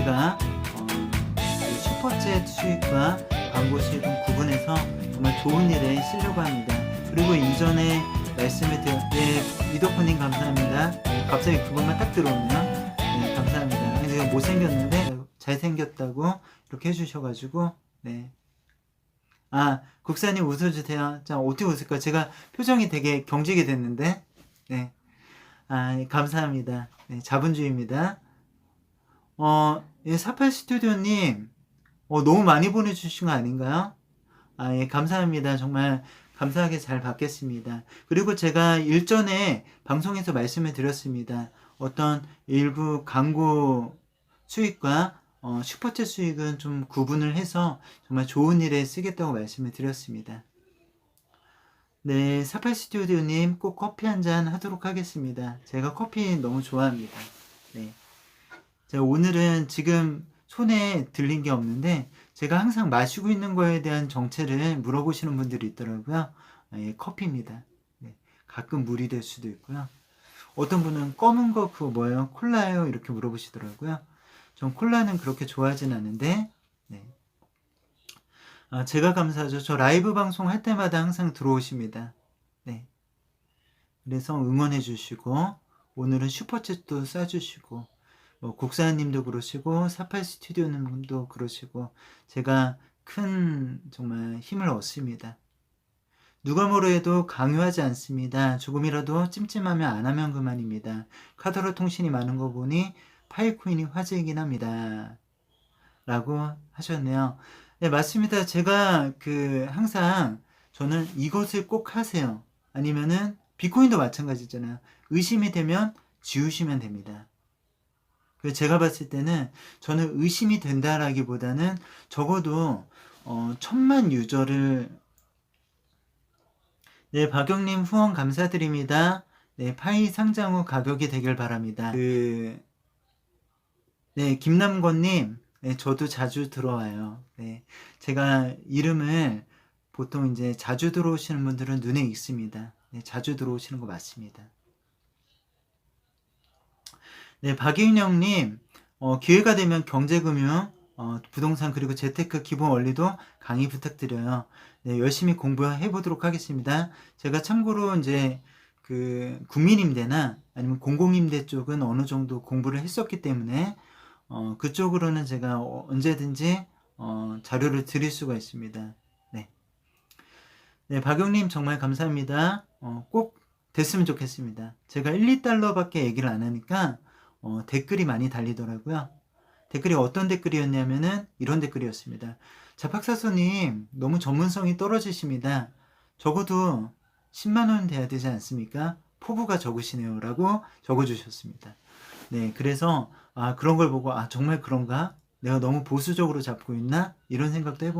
제가 어, 이 슈퍼챗 수익과 광고 수익은 구분해서 정말 좋은 일에 쓰려고 합니다. 그리고 이전에 말씀을 드렸, 예, 미더프님 감사합니다. 갑자기 그것만 딱 들어오면, 네, 감사합니다. 제가 못생겼는데, 잘생겼다고 이렇게 해주셔가지고, 네. 아, 국사님 웃어주세요. 자, 어떻게 웃을까? 제가 표정이 되게 경직이 됐는데, 네. 아, 예, 감사합니다. 네, 자본주의입니다. 어, 예, 사팔 스튜디오님, 어, 너무 많이 보내주신 거 아닌가요? 아, 예, 감사합니다. 정말 감사하게 잘 받겠습니다. 그리고 제가 일전에 방송에서 말씀을 드렸습니다. 어떤 일부 광고 수익과 어, 슈퍼챗 수익은 좀 구분을 해서 정말 좋은 일에 쓰겠다고 말씀을 드렸습니다. 네, 사팔 스튜디오님 꼭 커피 한 잔 하도록 하겠습니다. 제가 커피 너무 좋아합니다. 네. 제가 오늘은 지금 손에 들린 게 없는데 제가 항상 마시고 있는 거에 대한 정체를 물어보시는 분들이 있더라고요. 예, 커피입니다. 네, 가끔 물이 될 수도 있고요. 어떤 분은 검은 거 그거 뭐예요? 콜라예요? 이렇게 물어보시더라고요. 전 콜라는 그렇게 좋아하진 않은데 네. 아, 제가 감사하죠. 저 라이브 방송 할 때마다 항상 들어오십니다. 네. 그래서 응원해 주시고 오늘은 슈퍼챗도 쏴 주시고 뭐 국사님도 그러시고 사팔 스튜디오님도 그러시고 제가 큰 정말 힘을 얻습니다. 누가 뭐래도 강요하지 않습니다. 조금이라도 찜찜하면 안 하면 그만입니다. 카드로 통신이 많은 거 보니 파이코인이 화제이긴 합니다. 라고 하셨네요. 네, 맞습니다. 제가 그 항상 저는 이것을 꼭 하세요. 아니면은 비트코인도 마찬가지잖아요. 의심이 되면 지우시면 됩니다. 그래서 제가 봤을 때는 저는 의심이 된다라기보다는 적어도 어, 천만 유저를 네 박영님 후원 감사드립니다. 네 파이 상장 후 가격이 되길 바랍니다. 그 네, 김남권님, 네, 저도 자주 들어와요. 네, 제가 이름을 보통 이제 자주 들어오시는 분들은 눈에 익습니다. 네, 자주 들어오시는 거 맞습니다. 네, 박인영님, 어, 기회가 되면 경제금융, 어, 부동산 그리고 재테크 기본 원리도 강의 부탁드려요. 네, 열심히 공부해 보도록 하겠습니다. 제가 참고로 이제 그 국민임대나 아니면 공공임대 쪽은 어느 정도 공부를 했었기 때문에 어, 그쪽으로는 제가 어- 언제든지 어, 자료를 드릴 수가 있습니다. 네. 네, 박용님 정말 감사합니다. 어, 꼭 됐으면 좋겠습니다. 제가 1, 2달러밖에 얘기를 안 하니까 어, 댓글이 많이 달리더라고요. 댓글이 어떤 댓글이었냐면은 이런 댓글이었습니다. 자, 박사소님 너무 전문성이 떨어지십니다. 적어도 10만원 돼야 되지 않습니까? 포부가 적으시네요. 라고 적어주셨습니다. 네, 그래서 아, 그런 걸 보고 아, 정말 그런가? 내가 너무 보수적으로 잡고 있나? 이런 생각도 해봅니다.